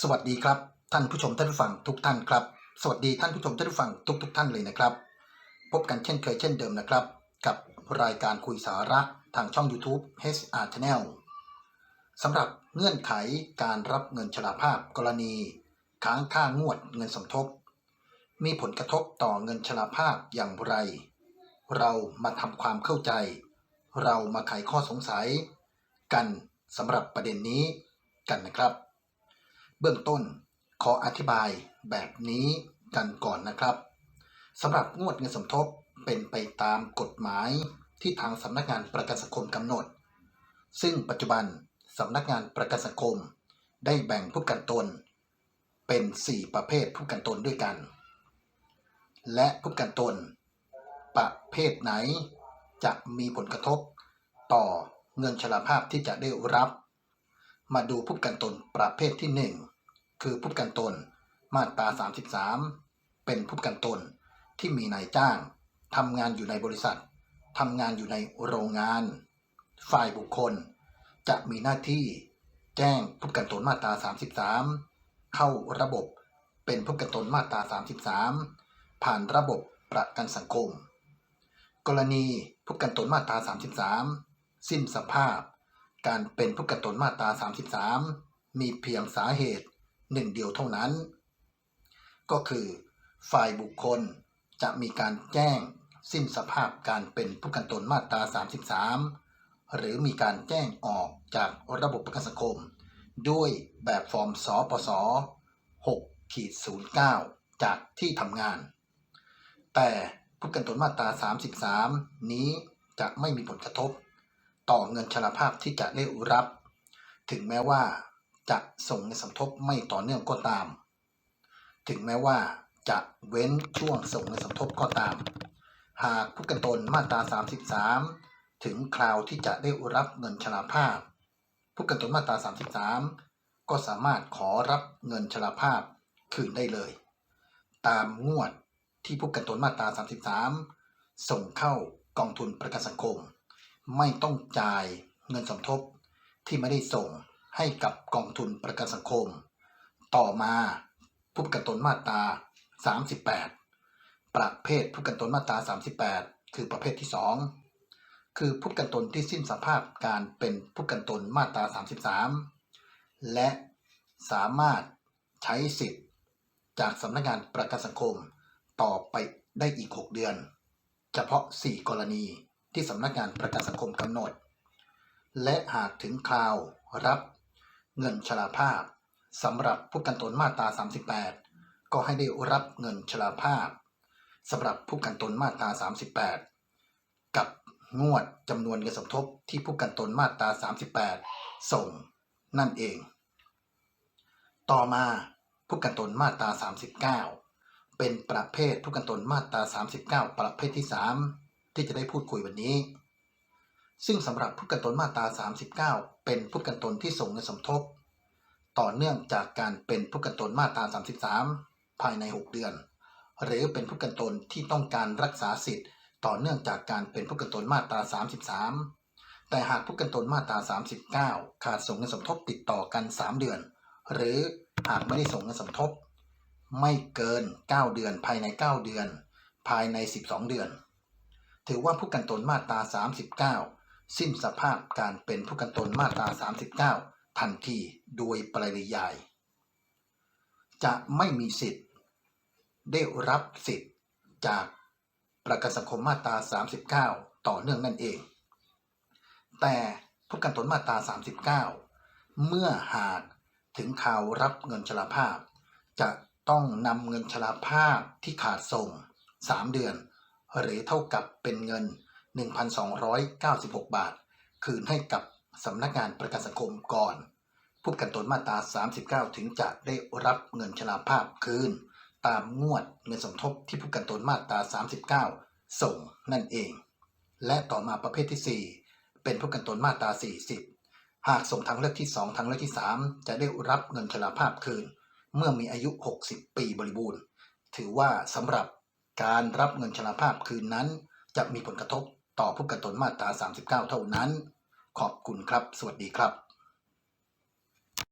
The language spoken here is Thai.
สวัสดีครับ ท่านผู้ชมท่านผู้ฟังทุกท่านครับ สวัสดีท่านผู้ชมท่านผู้ฟังทุกทกๆท่านเลยนะครับ พบกันเช่นเคยเช่นเดิมนะครับ กับรายการคุยสาระทางช่อง YouTube HR Channel สำหรับเงื่อนไขการรับเงินชราภาพกรณี ค้างค่างวดเงินสมทบ มีผลกระทบต่อเงินชราภาพอย่างไร เรามาทำความเข้าใจ เรามาไขข้อสงสัย กันสำหรับประเด็นนี้กันนะครับ เบื้องต้นขออธิบายแบบนี้กันก่อนนะครับสำหรับงวดเงินสมทบเป็นไปตามกฎหมายที่ทางสำนักงานประกันสังคมกำหนด ซึ่งปัจจุบันสำนักงานประกันสังคม ได้แบ่งผู้กันตน เป็น 4 ประเภทผู้กันตนด้วยกัน และผู้กันตน ประเภทไหนจะมีผลกระทบ ต่อเงินชราภาพที่จะได้รับ มาดูผู้กันตนประเภทที่ 1 คือผู้กันตน มาตรา 33 เป็นผู้กันตนที่มีนายจ้างทำงานอยู่ในบริษัททำงานอยู่ในโรงงาน ฝ่ายบุคคล จะมีหน้าที่แจ้งผู้กันตนมาตรา 33 เข้าระบบเป็นผู้กันตนมาตรา 33 ผ่านระบบประกันสังคม กรณีผู้กันตนมาตรา 33 สิ้นสภาพ การเป็นผู้กันตนมาตรา 33 มีเพียงสาเหตุ หนึ่งเดียวเท่านั้น ก็คือฝ่ายบุคคลจะมีการแจ้งสิ้นสภาพการเป็นผู้กันตนมาตรา 33 หรือมีการแจ้งออกจากระบบประกันสังคม ด้วยแบบฟอร์มสปส6ขีด09 จากที่ทำงาน แต่ผู้กันตนมาตรา 33 นี้จะไม่มีผลกระทบ ต่อเงินชราภาพที่จะได้รับ ถึงแม้ว่า จะส่งเงินสมทบไม่ต่อเนื่องก็ตาม ถึงแม้ว่าจะเว้นช่วงส่งเงินสมทบก็ตาม หากผู้กันตนมาตรา 33 ถึงคราวที่จะได้รับเงินชราภาพ ผู้กันตนมาตรา 33 ก็สามารถขอรับเงินชราภาพคืนได้เลย ตามงวดที่ผู้กันตนมาตรา 33 ส่งเข้ากองทุนประกันสังคม ไม่ต้องจ่ายเงินสมทบที่ไม่ได้ส่ง ให้กับกองทุนประกันสังคม ต่อมาผู้ประกันตนมาตรา 38 ประเภทผู้ประกันตนมาตรา 38 คือประเภทที่ 2 คือผู้ประกันตนที่สิ้นสภาพการเป็นผู้ประกันตนมาตรา 33 และสามารถใช้สิทธิ์ จากสำนักงานประกันสังคม ต่อไปได้อีก 6 เดือน เฉพาะ 4 กรณีที่สำนักงานประกันสังคมกำหนด และหากถึงคราวรับ เงินชราภาพสำหรับผู้กันตนมาตรา 38 ก็ให้ได้รับเงินชราภาพสำหรับผู้กันตนมาตรา 38 กับงวดจำนวนเงินสมทบที่ผู้กันตนมาตรา 38 ส่งนั่นเอง ต่อมาผู้กันตนมาตรา 39 เป็นประเภทผู้กันตนมาตรา 39 ประเภทที่ 3 ที่จะได้พูดคุยวันนี้ ซึ่งสำหรับผู้กันตนมาตรา 39 เป็นผู้กันตนที่ส่งเงินสมทบ ต่อเนื่องจากการเป็นผู้กันตนมาตรา 33 ภายใน 6 เดือน หรือเป็นผู้กันตนที่ต้องการรักษาสิทธิ์ ต่อเนื่องจากการเป็นผู้กันตนมาตรา 33 แต่หากผู้กันตนมาตรา 39 ขาดส่งเงินสมทบติดต่อกัน 3 เดือน หรือหากไม่ได้ส่งเงินสมทบ ไม่เกิน 9 เดือนภายใน 9 เดือน ภายใน 12 เดือน ถือว่าผู้กันตนมาตรา 39 สิ้นสภาพการเป็นผู้กันตนมาตรา 39 ทันทีโดยปริยาย จะไม่มีสิทธิ์ ได้รับสิทธิ์จากประกันสังคมมาตรา 39 ต่อเนื่องนั่นเอง แต่ผู้กันตนมาตรา 39 เมื่อหากถึงข่าวรับเงินชราภาพ จะต้องนำเงินชราภาพที่ขาดส่ง 3 เดือน หรือเท่ากับเป็นเงิน 1,296 บาท คืนให้กับสำนักงานประกันสังคมก่อน ผู้ประกันตนมาตรา 39 ถึงจะได้รับเงินชราภาพคืน ตามงวดเงินสมทบที่ผู้ประกันตนมาตรา 39 ส่งนั่นเอง และต่อมาประเภทที่ 4 เป็นผู้ประกันตนมาตรา 40 หากส่งทางเลือกที่ 2 ทางเลือกที่ 3 จะได้รับเงินชราภาพคืน เมื่อมีอายุ 60 ปีบริบูรณ์ ถือว่าสำหรับการรับเงินชราภาพคืนนั้น จะมีผลกระทบ ต่อผู้กระตนมาตรา 39 เท่านั้น ขอบคุณครับ สวัสดีครับ